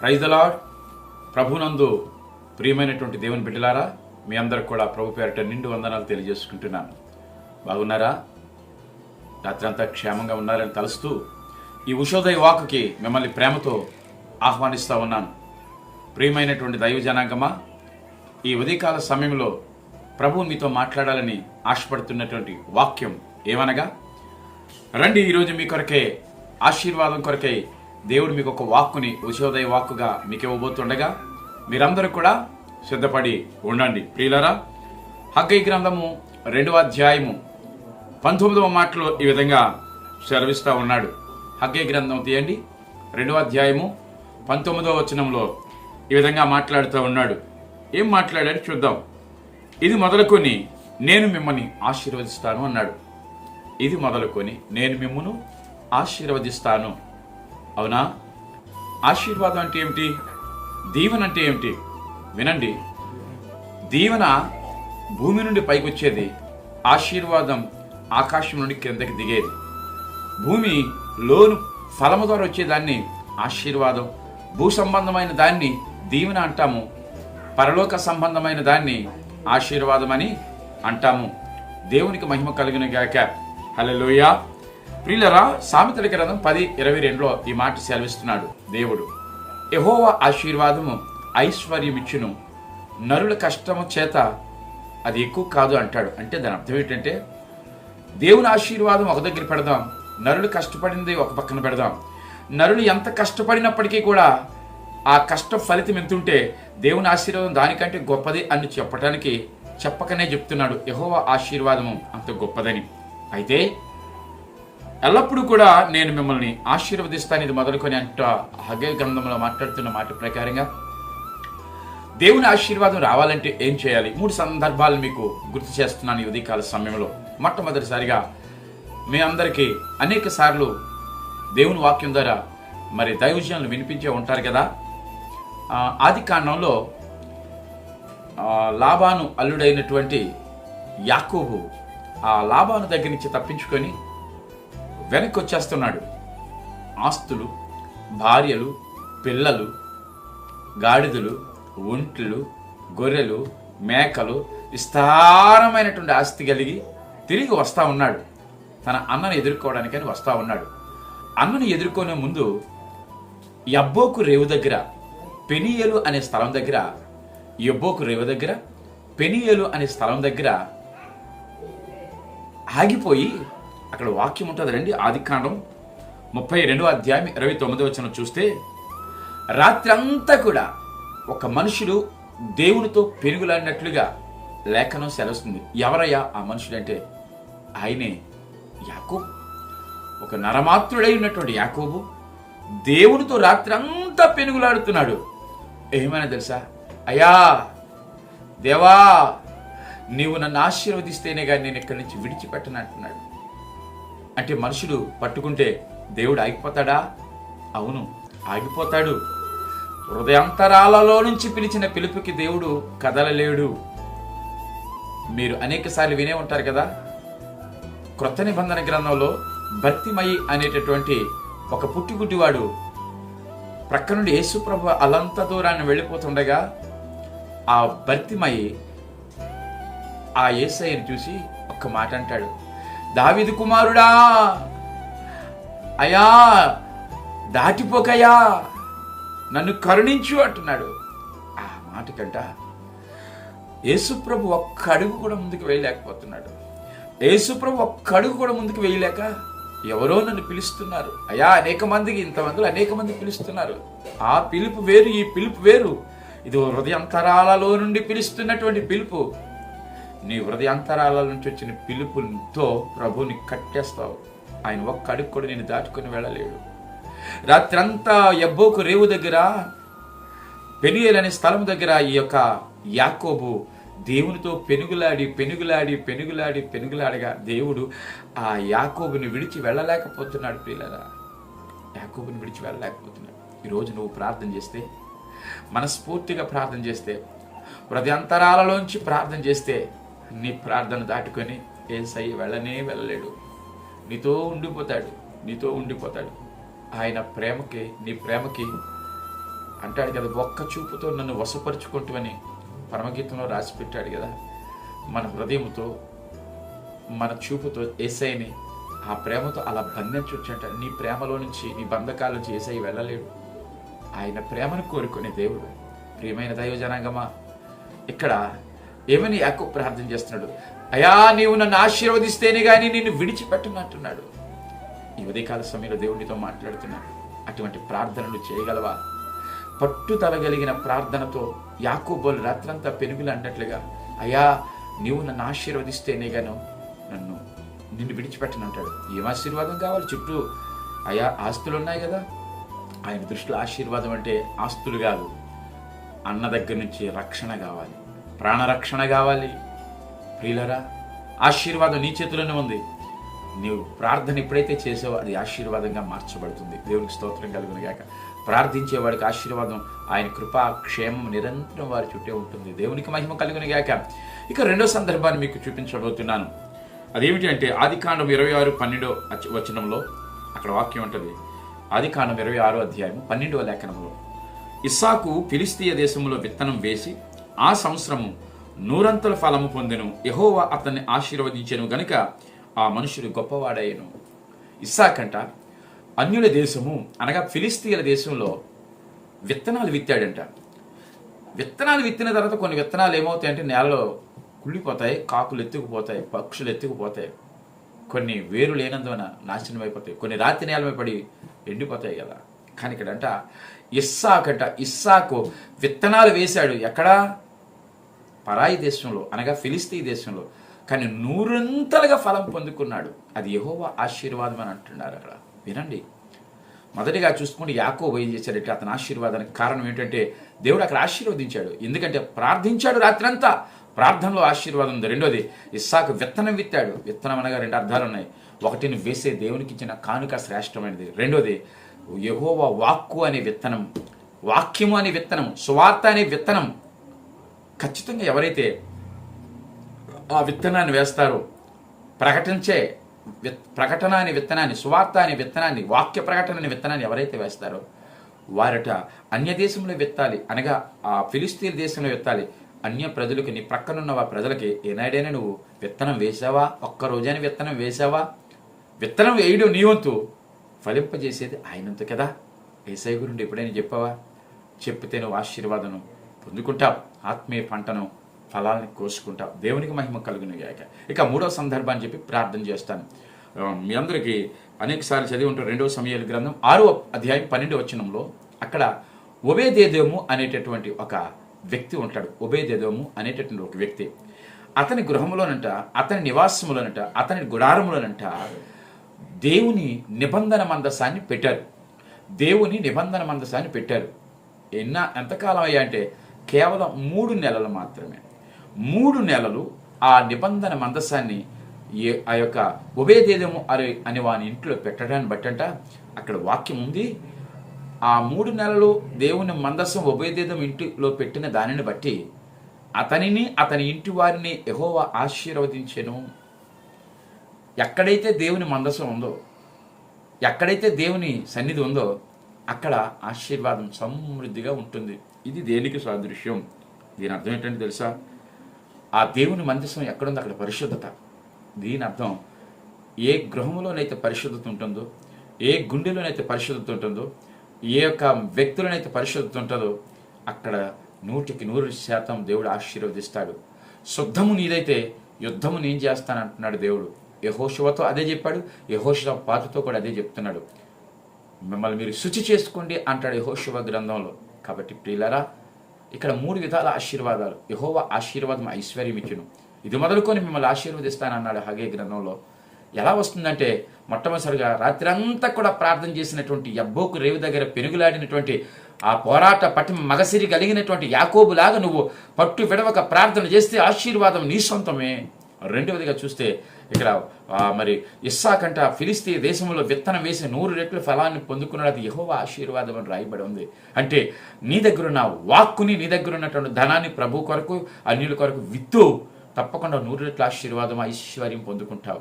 Praise ప్రభునందు ప్రియమైనటువంటి దేవుని బిడ్డలారా మీ అందరికి కూడా ప్రభు పేరిట నిండు వందనాలు తెలియజేసుకుంటున్నాను. బాగున్నారా? రాత్రంతా క్షేమంగా ఉన్నారని తలుస్తూ ఈ ఉషోదయ వాకుకి మిమ్మల్ని ప్రేమతో ఆహ్వానిస్తూ ఉన్నాను. ప్రియమైనటువంటి దైవ జనాంగమా ఈ ఉదయకాల సమయంలో ప్రభు మీతో మాట్లాడాలని ఆశపడుతున్నటువంటి వాక్యం ఏమనగా రండి ఈరోజు మీ కొరకే ఆశీర్వాదం కొరకై దేవుడు మీకు ఒక వాక్కుని ఉషోదయ వాక్కుగా మీకు ఇవ్వబోతుండగా మీరందరూ కూడా సిద్ధపడి ఉండండి. ప్రియులరా హగ్గై గ్రంథము రెండవ అధ్యాయము పంతొమ్మిదవ మాటలో ఈ విధంగా సెలవిస్తూ ఉన్నాడు. హగ్గై గ్రంథం తీయండి. రెండవ అధ్యాయము పంతొమ్మిదవ వచనంలో ఈ విధంగా మాట్లాడుతూ ఉన్నాడు. ఏం మాట్లాడాడు చూద్దాం. ఇది మొదలుకొని నేను మిమ్మల్ని ఆశీర్వదిస్తాను అన్నాడు. ఇది మొదలుకొని నేను మిమ్మను ఆశీర్వదిస్తాను. అవునా? ఆశీర్వాదం అంటే ఏమిటి? దీవెన అంటే ఏమిటి? వినండి. దీవెన భూమి నుండి పైకి వచ్చేది ఆశీర్వాదం ఆకాశం నుండి క్రిందకి దిగేది. భూమి లోను ఫలము ద్వారా వచ్చేదాన్ని ఆశీర్వాదం. భూ సంబంధమైన దాన్ని దీవెన అంటాము. పరలోక సంబంధమైన దాన్ని ఆశీర్వాదం అని అంటాము. దేవునికి మహిమ కలిగిన గాక. హలో ప్రియులరా సామెతల గ్రంథం పది ఇరవై రెండులో ఈ మాట సెలవిస్తున్నాడు. దేవుడు యహోవ ఆశీర్వాదము ఐశ్వర్యమిచ్చును. నరుల కష్టము చేత అది ఎక్కువ కాదు అంటాడు. అంటే దాని అర్థం ఏంటంటే దేవుని ఆశీర్వాదం ఒక దగ్గర పెడదాం నరులు కష్టపడింది ఒక పక్కన పెడదాం. నరులు ఎంత కష్టపడినప్పటికీ కూడా ఆ కష్ట ఫలితం ఎంతుంటే దేవుని ఆశీర్వాదం దానికంటే గొప్పది అని చెప్పటానికి చెప్పకనే చెప్తున్నాడు. యహోవ ఆశీర్వాదము అంత గొప్పదని. అయితే ఎల్లప్పుడూ కూడా నేను మిమ్మల్ని ఆశీర్వదిస్తాను. ఇది మొదలుకొని అంట హగే గ్రంథంలో మాట్లాడుతున్న మాట ప్రకారంగా దేవుని ఆశీర్వాదం రావాలంటే ఏం చేయాలి? మూడు సందర్భాలు మీకు గుర్తు చేస్తున్నాను ఈ ఉదయకాల సమయంలో. మొట్టమొదటిసారిగా మీ అందరికీ అనేక సార్లు దేవుని వాక్యం ద్వారా మరి దైవజనులు వినిపించే ఉంటారు కదా? ఆది కాండంలో లాభాను అల్లుడైనటువంటి యాకోబు ఆ లాభాను దగ్గర నుంచి తప్పించుకొని వెనక్కి వచ్చేస్తున్నాడు ఆస్తులు భార్యలు పిల్లలు గాడిదలు ఒంట్లు గొర్రెలు మేకలు విస్తారమైనటువంటి ఆస్తి కలిగి తిరిగి వస్తా ఉన్నాడు. తన అన్నను ఎదుర్కోవడానికని వస్తూ ఉన్నాడు. అన్నను ఎదుర్కొనే ముందు యబ్బోకు రేవు దగ్గర పెనియలు అనే స్థలం దగ్గర యబ్బోకు రేవు దగ్గర పెనియలు అనే స్థలం దగ్గర ఆగిపోయి అక్కడ వాక్యం ఉంటుంది. రండి ఆదికాండం ముప్పై రెండవ అధ్యాయం ఇరవై తొమ్మిదో వచ్చిన చూస్తే రాత్రి అంతా కూడా ఒక మనుషుడు దేవునితో పెరుగులాడినట్లుగా లేఖనం సెలవుస్తుంది. ఎవరయ్యా ఆ మనుషుడు అంటే? ఆయనే యాకోబు. ఒక నరమాత్రుడై ఉన్నటువంటి యాకోబు దేవునితో రాత్రి అంతా పెనుగులాడుతున్నాడు. ఏమైనా తెలుసా? అయ్యా దేవా నీవు నన్ను ఆశీర్వదిస్తేనే కానీ నేను ఇక్కడి నుంచి విడిచిపెట్టనంటున్నాడు అంటే మనుషుడు పట్టుకుంటే దేవుడు ఆగిపోతాడా? అవును ఆగిపోతాడు. హృదయాంతరాలలో నుంచి పిలిచిన పిలుపుకి దేవుడు కదలలేడు. మీరు అనేకసార్లు వినే ఉంటారు కదా క్రొత్త నిబంధన గ్రంథంలో భక్తిమయి అనేటటువంటి ఒక పుట్టిగుడ్డివాడు ప్రక్క నుండి యేసుప్రభు అలంత దూరాన్ని వెళ్ళిపోతుండగా ఆ భర్తిమయి ఆ ఏసైని చూసి ఒక్క మాట అంటాడు. దావిదు కుమారుడా. అయా దాటిపోకయా నన్ను కరుణించు అంటున్నాడు. ఆ మాటకంట యేసుప్రభు ఒక్క అడుగు కూడా ముందుకు వేయలేకపోతున్నాడు. యేసుప్రభు ఒక్క అడుగు కూడా ముందుకు వేయలేక ఎవరో నన్ను పిలుస్తున్నారు. అయా అనేక మందికి ఇంతమందిలో అనేక మంది పిలుస్తున్నారు. ఆ పిలుపు వేరు ఈ పిలుపు వేరు. ఇది హృదయంతరాలలో నుండి పిలుస్తున్నటువంటి పిలుపు. నీ హృదయాంతరాల నుంచి వచ్చిన పిలుపుతో ప్రభుని కట్టేస్తావు. ఆయన ఒక్క అడుగు కూడా నేను దాటుకొని వెళ్ళలేడు. రాత్రంతా ఎబ్బోకు రేవు దగ్గర పెనియల్ అనే స్థలం దగ్గర ఈ యొక్క యాకోబు దేవునితో పెనుగులాడి పెనుగులాడి పెనుగులాడి పెనుగులాడగా దేవుడు ఆ యాకోబుని విడిచి వెళ్ళలేకపోతున్నాడు పిల్లరా యాకోబుని విడిచి వెళ్ళలేకపోతున్నాడు. ఈరోజు నువ్వు ప్రార్థన చేస్తే మనస్ఫూర్తిగా ప్రార్థన చేస్తే హృదయంతరాలలోంచి ప్రార్థన చేస్తే నీ ప్రార్థన దాటుకొని ఏసై వెళ్ళనే వెళ్ళలేడు. నీతో ఉండిపోతాడు నీతో ఉండిపోతాడు. ఆయన ప్రేమకి నీ ప్రేమకి అంటాడు కదా ఒక్క చూపుతో నన్ను వశపరుచుకుంటువని పరమగీతంలో రాసి పెట్టాడు కదా. మన హృదయంతో మన చూపుతో ఏసైని ఆ ప్రేమతో అలా బంధించవచ్చంట నీ ప్రేమలో నుంచి నీ బంధకాల నుంచి ఏసై వెళ్ళలేడు. ఆయన ప్రేమను కోరుకునే దేవుడు. ప్రియమైన దైవ జనాంగమా ఇక్కడ ఏమని యాకో ప్రార్థన చేస్తున్నాడు? అయా నీవు నన్ను ఆశీర్వదిస్తేనే కానీ నిన్ను విడిచిపెట్టనంటున్నాడు ఈ ఉదయకాల సమయంలో దేవుడితో మాట్లాడుతున్నాడు. అటువంటి ప్రార్థనలు చేయగలవా? పట్టుదల కలిగిన ప్రార్థనతో యాకోబోలు రాత్రంతా పెనుగులు అన్నట్లుగా అయ్యా నీవు నన్ను ఆశీర్వదిస్తేనే గాను నన్ను నిన్ను విడిచిపెట్టనంటాడు. ఏం ఆశీర్వాదం కావాలి చుట్టూ? అయా ఆస్తులు ఉన్నాయి కదా. ఆయన దృష్టిలో ఆశీర్వాదం అంటే ఆస్తులు కాదు. అన్న దగ్గర నుంచి రక్షణ కావాలి. ప్రాణరక్షణ కావాలి. ప్రియులరా ఆశీర్వాదం నీ చేతిలోనే ఉంది. నీవు ప్రార్థన ఎప్పుడైతే చేసావో అది ఆశీర్వాదంగా మార్చబడుతుంది. దేవునికి స్తోత్రం కలుగునుగాక ప్రార్థించేవాడికి ఆశీర్వాదం ఆయన కృపా క్షేమం నిరంతరం వారి చుట్టే ఉంటుంది. దేవునికి మహిమ కలుగునుగాక ఇక రెండో సందర్భాన్ని మీకు చూపించబోతున్నాను. అదేమిటి అంటే ఆదికాండం ఇరవై ఆరు పన్నెండో వచనంలో అక్కడ వాక్యం ఉంటుంది. ఆదికాండం ఇరవై ఆరో అధ్యాయం పన్నెండవ లేఖనంలో ఇస్సాకు ఫిలిస్తీయ దేశంలో విత్తనం వేసి ఆ సంవత్సరము నూరంతల ఫలము పొందెను. యహోవా అతన్ని ఆశీర్వదించెను గనుక ఆ మనుషుడు గొప్పవాడయ్యను. ఇస్సాకంట అన్యుల దేశము అనగా ఫిలిస్తీన్ల దేశంలో విత్తనాలు విత్తాడంట. విత్తనాలు విత్తిన తర్వాత కొన్ని విత్తనాలు ఏమవుతాయంటే నేలలో కుళ్ళిపోతాయి కాకులు ఎత్తుకుపోతాయి పక్షులు ఎత్తుకుపోతాయి. కొన్ని వేరు లేనందువన నాశనం అయిపోతాయి. కొన్ని రాతి నేలపై పడి ఎండిపోతాయి కదా. కానీ ఇక్కడంట ఇస్సాకంట ఇస్సాకు విత్తనాలు వేశాడు. ఎక్కడా? పరాయి దేశంలో అనగా ఫిలిస్తీ దేశంలో కానీ నూరంతలుగా ఫలం పొందుకున్నాడు. అది యెహోవా ఆశీర్వాదం అని అంటున్నారు అక్కడ. వినండి. మొదటిగా చూసుకుంటే యాకోబు ఏం చేశాడంటే అతని ఆశీర్వాదానికి కారణం ఏంటంటే దేవుడు అక్కడ ఆశీర్వదించాడు. ఎందుకంటే ప్రార్థించాడు రాత్రంతా. ప్రార్థనలో ఆశీర్వాదం ఉంది. రెండోది ఇస్సాకు విత్తనం విత్తాడు. విత్తనం అనగా రెండు అర్థాలు ఉన్నాయి. ఒకటిని వేసే దేవునికి ఇచ్చిన కానుక శ్రేష్టమైనది. రెండోది యహోవా వాక్కు అనే విత్తనం వాక్యము అనే విత్తనం సువార్త అనే విత్తనం ఖచ్చితంగా ఎవరైతే ఆ విత్తనాన్ని వేస్తారో ప్రకటించే విత్- ప్రకటన అనే విత్తనాన్ని సువార్త అనే విత్తనాన్ని వాక్య ప్రకటన అనే విత్తనాన్ని ఎవరైతే వేస్తారో వారట అన్య దేశంలో విత్తాలి అనగా ఆ ఫిలిస్తీన్ దేశంలో విత్తాలి. అన్య ప్రజలకు నీ ప్రక్కనున్న వా ప్రజలకి ఏనాడైనా నువ్వు విత్తనం వేసావా ఒక్క రోజైనా విత్తనం వేసావా విత్తనం వేయడం నీ వంతు ఫలింపజేసేది ఆయనంత కదా. ఏసై గురుండి ఎప్పుడైనా చెప్పావా? చెప్పితే నువ్వు ఆశీర్వాదం పొందుకుంటావు. ఆత్మీయ పంటను ఫలాల్ని కోసుకుంటావు దేవునికి మహిమ కలుగును గాక. ఇక మూడో సందర్భాన్ని చెప్పి ప్రార్థన చేస్తాను. మీ అందరికీ అనేకసార్లు చదివి ఉంటారు. రెండవ సమయాల గ్రంథం ఆరో అధ్యాయం పన్నెండు వచనంలో అక్కడ ఒబేదేదోము అనేటటువంటి ఒక వ్యక్తి ఉంటాడు. ఒబేదేదోము అనేటటువంటి ఒక వ్యక్తి. అతని గృహంలోనంట అతని నివాసములోనంట అతని గుడారములోనంట దేవుని నిబంధన మందసాన్ని పెట్టారు. దేవుని నిబంధన మందసాన్ని పెట్టారు. ఎన్న ఎంతకాలం అయ్యా అంటే కేవలం మూడు నెలలు మాత్రమే. మూడు నెలలు ఆ నిబంధన మందసాన్ని ఏ- ఆ యొక్క ఉభయదేదము అరే అని వాని ఇంట్లో పెట్టడాన్ని బట్టంట. అక్కడ వాక్యం ఉంది. ఆ మూడు నెలలు దేవుని మందసం ఉభయదేదం ఇంటిలో పెట్టిన దానిని బట్టి అతనిని అతని ఇంటి వారిని ఎహోవా ఆశీర్వదించెను. ఎక్కడైతే దేవుని మందసం ఉందో ఎక్కడైతే దేవుని సన్నిధి ఉందో అక్కడ ఆశీర్వాదం సమృద్ధిగా ఉంటుంది. ఇది దేనికి సాదృశ్యం? దీని అర్థం ఏంటంటే తెలుసా? ఆ దేవుని మందిరం ఎక్కడుందో అక్కడ పరిశుద్ధత. దీని అర్థం ఏ గృహంలోనైతే పరిశుద్ధత ఉంటుందో ఏ గుండెలోనైతే పరిశుద్ధత ఉంటుందో ఏ యొక్క వ్యక్తులనైతే పరిశుద్ధత ఉంటుందో అక్కడ నూటికి నూరు శాతం దేవుడు ఆశీర్వదిస్తాడు. శుద్ధము నీదైతే యుద్ధము నేను చేస్తానంటున్నాడు దేవుడు. యహోశివతో అదే చెప్పాడు యహోశివ పాతతో కూడా అదే చెప్తున్నాడు. మిమ్మల్ని మీరు శుచి చేసుకోండి అంటాడు యహోశివ గ్రంథంలో. కాబట్టి ప్రియులరా ఇక్కడ మూడు విధాల ఆశీర్వాదాలు. యహోవ ఆశీర్వాదం ఐశ్వర్యం ఇచ్చును ఇది మొదలుకొని మిమ్మల్ని ఆశీర్వదిస్తానన్నాడు హగే గ్రంథంలో. ఎలా వస్తుందంటే మొట్టమొదటిసారిగా రాత్రంతా కూడా ప్రార్థన చేసినటువంటి యబ్బోకు రేవు దగ్గర పెనుగులాడినటువంటి ఆ పోరాట పట్టి మగసిరి కలిగినటువంటి యాకోబులాగా నువ్వు పట్టు విడవక ప్రార్థన చేస్తే ఆశీర్వాదం నీ సొంతమే. రెండవదిగా చూస్తే ఇక్కడ మరి ఇస్సాకంట ఫిలిస్తీ దేశంలో విత్తనం వేసి నూరు రెట్లు ఫలాన్ని పొందుకున్నాడు. అది యహోవ ఆశీర్వాదం అని రాయబడి ఉంది. అంటే నీ దగ్గర ఉన్న వాక్కుని నీ దగ్గర ఉన్నటువంటి ధనాన్ని ప్రభు కొరకు అన్యుల కొరకు విత్తు. తప్పకుండా నూరు రెట్ల ఆశీర్వాదం ఐశ్వర్యం పొందుకుంటావు.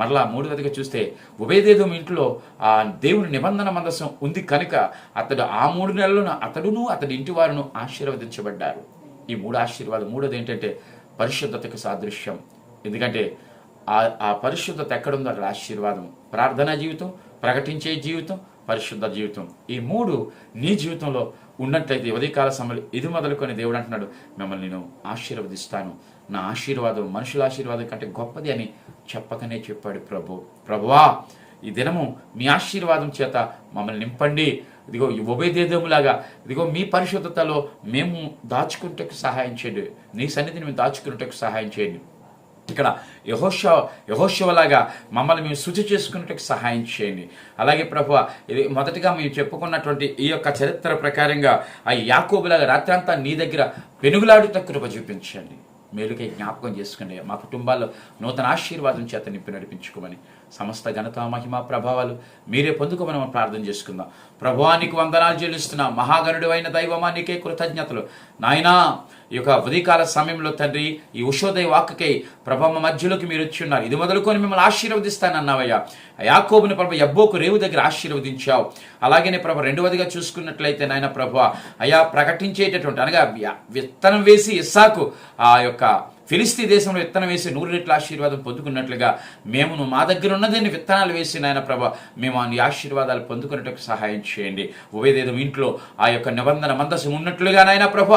మరలా మూడవదిగా చూస్తే ఉభయదేదం ఇంట్లో ఆ దేవుని నిబంధన మందసం ఉంది కనుక అతడు ఆ మూడు నెలలను అతడును అతడి ఇంటి వారును ఆశీర్వదించబడ్డారు. ఈ మూడు ఆశీర్వాదం మూడోది ఏంటంటే పరిశుద్ధతకు సాదృశ్యం. ఎందుకంటే ఆ ఆ పరిశుద్ధత ఎక్కడుందో అక్కడ ఆశీర్వాదం. ప్రార్థనా జీవితం ప్రకటించే జీవితం పరిశుద్ధ జీవితం. ఈ మూడు నీ జీవితంలో ఉన్నట్లయితే ఉదయకాల సమయంలో ఇది మొదలుకొని దేవుడు అంటున్నాడు మిమ్మల్ని నేను ఆశీర్వదిస్తాను. నా ఆశీర్వాదం మనుషుల ఆశీర్వాదం కంటే గొప్పది అని చెప్పకనే చెప్పాడు ప్రభు. ప్రభువా ఈ దినము మీ ఆశీర్వాదం చేత మమ్మల్ని నింపండి. ఇదిగో ఈ ఉభయదేదములాగా ఇదిగో మీ పరిశుద్ధతలో మేము దాచుకుంటకు సహాయం చేయండి. నీ సన్నిధిని మేము దాచుకున్నట్టుకు సహాయం చేయండి. ఇక్కడ యహోష యహోషవలాగా మమ్మల్ని మేము శుచి చేసుకున్నట్టుకు సహాయం చేయండి. అలాగే ప్రభు ఇది మొదటిగా మేము చెప్పుకున్నటువంటి ఈ యొక్క చరిత్ర ప్రకారంగా ఆ యాకోబులాగా రాత్రంతా నీ దగ్గర పెనుగులాడుట కృప చూపించండి. మేలుకై జ్ఞాపకం చేసుకోండి మా కుటుంబాల్లో నూతన ఆశీర్వాదం చేత నింపి నడిపించుకోమని సమస్త ఘనత మహిమ ప్రభావాలు మీరే పొందుకోమని మనం ప్రార్థన చేసుకుందాం. ప్రభువానికి వందనాలు చెల్లిస్తున్నా. మహాగణుడు అయిన దైవమా నీకే కృతజ్ఞతలు. నాయనా ఈ యొక్క ఉదయకాల సమయంలో తండ్రి ఈ ఉషోదయ వాక్కుకై ప్రభమ్మ మధ్యలోకి మీరు వచ్చి ఉన్నారు. ఇది మొదలుకొని మిమ్మల్ని ఆశీర్వదిస్తానన్నావయ్యా. యాకోబుని ప్రభ ఎబ్బోకు రేవు దగ్గర ఆశీర్వదించావు. అలాగనే ప్రభ రెండవదిగా చూసుకున్నట్లయితే నాయన ప్రభ అయా ప్రకటించేటటువంటి అనగా విత్తనం వేసి ఇస్సాకు ఆ యొక్క ఫిలిస్తీ దేశంలో విత్తనం వేసి నూరు రెట్ల ఆశీర్వాదం పొందుకున్నట్లుగా మేము మా దగ్గర ఉన్నదాన్ని విత్తనాలు వేసి నాయన ప్రభ మేము ఆ ఆశీర్వాదాలు పొందుకున్నట్టుకు సహాయం చేయండి. ఉభయదేదం ఇంట్లో ఆ యొక్క నిబంధన మందసం ఉన్నట్లుగా నాయన ప్రభ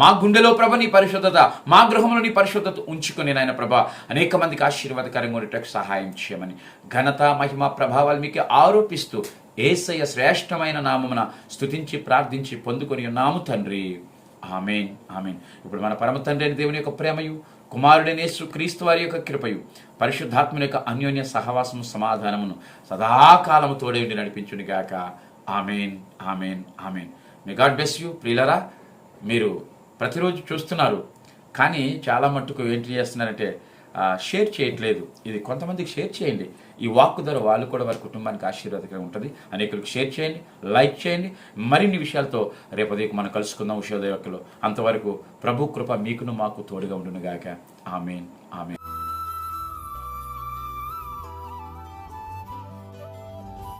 మా గుండెలో ప్రభ నీ పరిశుద్ధత మా గృహంలో నీ పరిశుద్ధత ఉంచుకొని నాయన ప్రభ అనేక మందికి ఆశీర్వాదకరంగా ఉండేటకు సహాయం చేయమని ఘనత మహిమ ప్రభావాలు మీకు ఆరోపిస్తూ ఏసయ శ్రేష్టమైన నామమున స్తుతించి ప్రార్థించి పొందుకొని ఉన్నాము తండ్రి. Amen amen. ఇప్పుడు మన పరమ తండ్రి అయిన దేవుని యొక్క ప్రేమయు కుమారుడైన యేసు క్రీస్తు వారి యొక్క కృపయు పరిశుద్ధాత్మని యొక్క అన్యోన్య సహవాసము సమాధానమును సదాకాలము తోడేండి నడిపించుని గాక. Amen amen amen. Me god bless you ప్రియులరా. మీరు ప్రతిరోజు చూస్తున్నారు. కానీ చాలా మట్టుకు ఏంటి చేస్తున్నారంటే షేర్ చేయట్లేదు. ఇది కొంతమందికి షేర్ చేయండి. ఈ వాక్ ద్వారా వాళ్ళు కూడా వారి కుటుంబానికి ఆశీర్వాదకరంగా ఉంటుంది. అనేకులకు షేర్ చేయండి లైక్ చేయండి. మరిన్ని విషయాలతో రేపు మనం కలుసుకుందాం ఉషోదయకులు అంతవరకు ప్రభు కృప మీకును మాకు తోడుగా ఉండును గాక ఆమెన్ ఆమెన్.